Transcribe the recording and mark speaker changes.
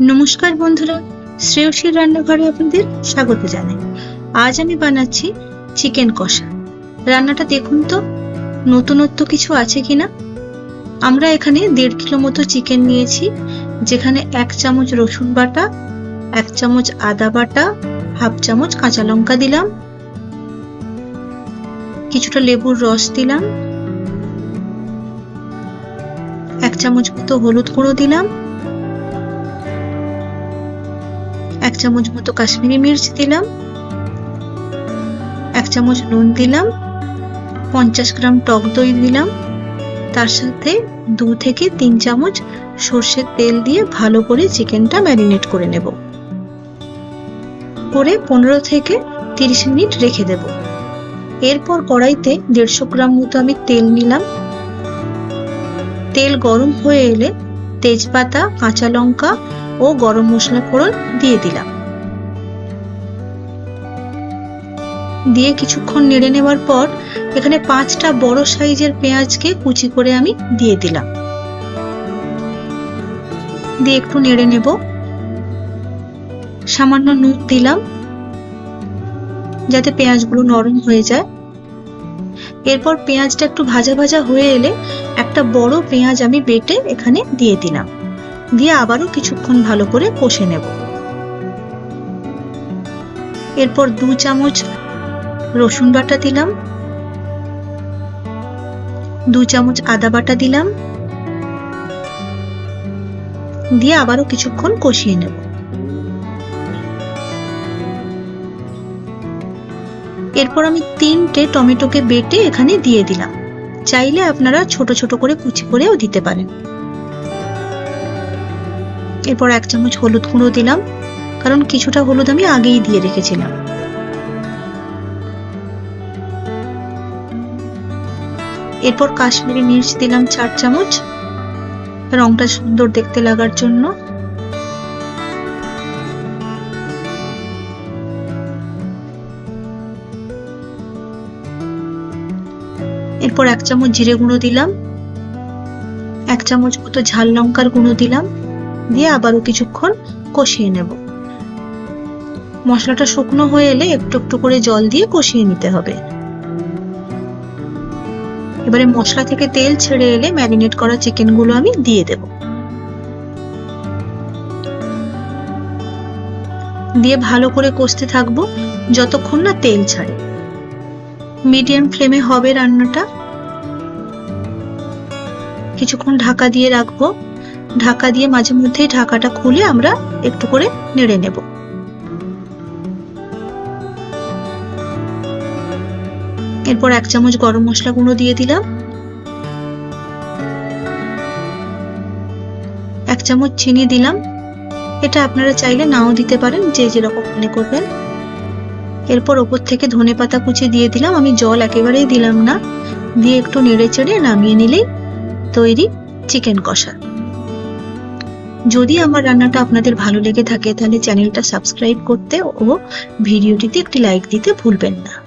Speaker 1: নমস্কার বন্ধুরা, শ্রেয়সীর রান্নাঘরে আপনাদের স্বাগত জানাই। আজ আমি বানাচ্ছি চিকেন কষা। রান্নাটা দেখুন তো, নতুনত্ব কিছু আছে কিনা? আমরা এখানে দেড় কিলো মতো চিকেন নিয়েছি, যেখানে এক চামচ রসুন বাটা, এক চামচ আদা বাটা, হাফ চামচ কাঁচা লঙ্কা দিলাম, কিছুটা লেবুর রস দিলাম, এক চামচ মতো হলুদ গুঁড়ো দিলাম চামচ মতো কাশ্মীরি মির্চ দিলাম, এক চামচ নুন দিলাম, পঞ্চাশ গ্রাম টক দই দিলাম, তার সাথে দু থেকে তিন চামচ সর্ষের তেল দিয়ে ভালো করে চিকেনটা ম্যারিনেট করে নেব। করে পনেরো থেকে তিরিশ মিনিট রেখে দেব। এরপর কড়াইতে দেড়শো গ্রাম মতো আমি তেল নিলাম। তেল গরম হয়ে এলে তেজপাতা, কাঁচা লঙ্কা ও গরম মশলা ফোড়ন দিয়ে দিলাম। দিয়ে কিছুক্ষণ নেড়ে নেওয়ার পর এখানে পাঁচটা বড় সাইজের পেঁয়াজকে কুচি করে আমি দিয়ে দিলাম। দিয়ে একটু নেড়ে নেব। সামান্য নুন দিলাম যাতে পেঁয়াজগুলো নরম হয়ে যায়। এরপর পেঁয়াজটা একটু ভাজা ভাজা হয়ে এলে একটা বড় পেঁয়াজ আমি বেটে এখানে দিয়ে দিলাম। দিয়ে আবারও কিছুক্ষণ ভালো করে কষে নেব। এরপর দু চামচ রসুন বাটা দিলাম। দু চামচ আদা বাটা দিলাম। দিয়ে আবারও কিছুক্ষণ কষিয়ে নেব। এরপর আমি তিনটে টমেটোকে বেটে এখানে দিয়ে দিলাম। চাইলে আপনারা ছোট ছোট করে কুচি করেও দিতে পারেন। এরপর এক চামচ হলুদ গুঁড়ো দিলাম, কারণ কিছুটা হলুদ আমি আগেই দিয়ে রেখেছিলাম। এরপর কাশ্মীরি মির্চ দিলাম চার চামচ। রংটা সুন্দর দেখতে লাগার জন্য। এরপর এক চামচ জিরে গুঁড়ো দিলাম। এক চামচ মতো ঝাল লঙ্কার গুঁড়ো দিলাম। দিয়ে আবারও কিছুক্ষণ কষিয়ে নেব। মশলাটা শুকনো হয়ে এলে একটু একটু করে জল দিয়ে কষিয়ে নিতে হবে। এবারে মশলা থেকে তেল ছেড়ে এলে ম্যারিনেট করা চিকেনগুলো আমি দিয়ে দেব। দিয়ে ভালো করে কষতে থাকব যতক্ষণ না তেল ছাড়ে। মিডিয়াম ফ্লেমে হবে রান্নাটা। কিছুক্ষণ ঢাকা দিয়ে রাখব। ঢাকা দিয়ে মাঝে মধ্যেই ঢাকাটা খুলে আমরা একটু করে নেড়ে নেব। এরপর এক চামচ গরম মশলা গুঁড়ো দিয়ে দিলাম। এক চামচ চিনি দিলাম। এটা আপনারা চাইলে নাও দিতে পারেন, যে যেরকম মনে করবেন। এরপর ওপর থেকে ধনে পাতা কুচি দিয়ে দিলাম। আমি জল একেবারেই দিলাম না। দিয়ে একটু নেড়ে চেড়ে নামিয়ে নিলেই তৈরি চিকেন কষা। যদি আমার রান্নাটা আপনাদের ভালো লেগে থাকে, তাহলে চ্যানেলটা সাবস্ক্রাইব করতে ও ভিডিওটিতে একটি লাইক দিতে ভুলবেন না।